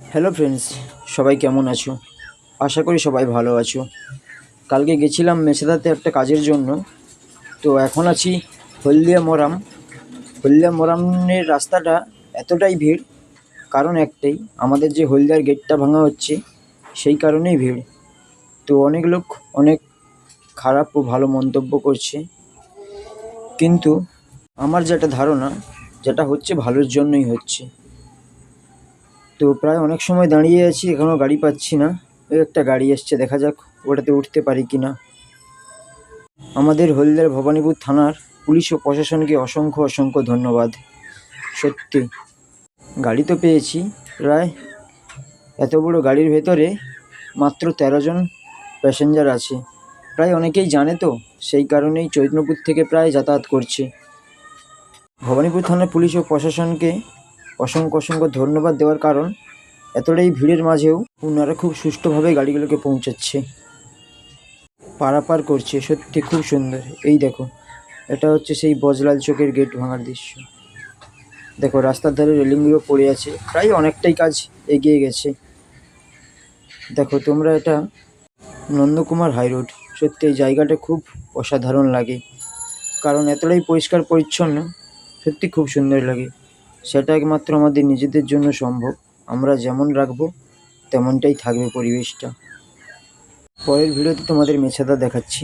Hello friends সবাই কেমন আছো? আশা করি সবাই ভালো আছো। কালকে গেছিলাম মেছেদাতে একটা কাজের জন্য। তো এখন আছি হলদিয়া মোরাম হলদিয়া মোরামের রাস্তাটা এতটাই ভিড়, কারণ একটাই, আমাদের যে হলদিয়ার গেটটা ভাঙা হচ্ছে, সেই কারণেই ভিড়। তো অনেক লোক অনেক খারাপ ও ভালো মন্তব্য করছে। কিন্তু আমার যেটা ধারণা, যেটা হচ্ছে ভালোর জন্যই হচ্ছে। তো প্রায় অনেক সময় দাঁড়িয়ে আছি এখনও গাড়ি পাচ্ছি না। ওই একটা গাড়ি এসছে, দেখা যাক ওটাতে উঠতে পারি কি না। আমাদের হলদিয়ার ভবানীপুর থানার পুলিশ ও প্রশাসনকে অসংখ্য অসংখ্য ধন্যবাদ। সত্যি, গাড়ি তো পেয়েছি। প্রায় এত বড় গাড়ির ভেতরে মাত্র তেরো জন প্যাসেঞ্জার আছে। প্রায় অনেকেই জানে তো, সেই কারণেই চৈতন্যপুর থেকে প্রায় যাতায়াত করছে। ভবানীপুর থানার পুলিশ ও প্রশাসনকে অসংখ্য অসংখ্য ধন্যবাদ দেওয়ার কারণ এতটাই ভিড়ের মাঝেও ওনারা খুব সুষ্ঠুভাবে গাড়িগুলোকে পৌঁছাচ্ছে। পারাপার করছে, সত্যি খুব সুন্দর। এই দেখো, এটা হচ্ছে সেই বজলাল চোখের গেট ভাঙার দৃশ্য। দেখো, রাস্তার ধারে রেলিংগুলো পড়ে আছে, প্রায় অনেকটাই কাজ এগিয়ে গেছে। দেখো, তোমরা এটা নন্দকুমার হাই রোড সত্যি এই জায়গাটা খুব অসাধারণ লাগে। কারণ এতটাই পরিষ্কার পরিচ্ছন্ন, সত্যি খুব সুন্দর লাগে। সেটা একমাত্র আমাদের নিজেদের জন্য সম্ভব। আমরা যেমন রাখব, তেমনটাই থাকবে পরিবেশটা। পরের ভিডিওতে তোমাদের মেছাদা দেখাচ্ছি।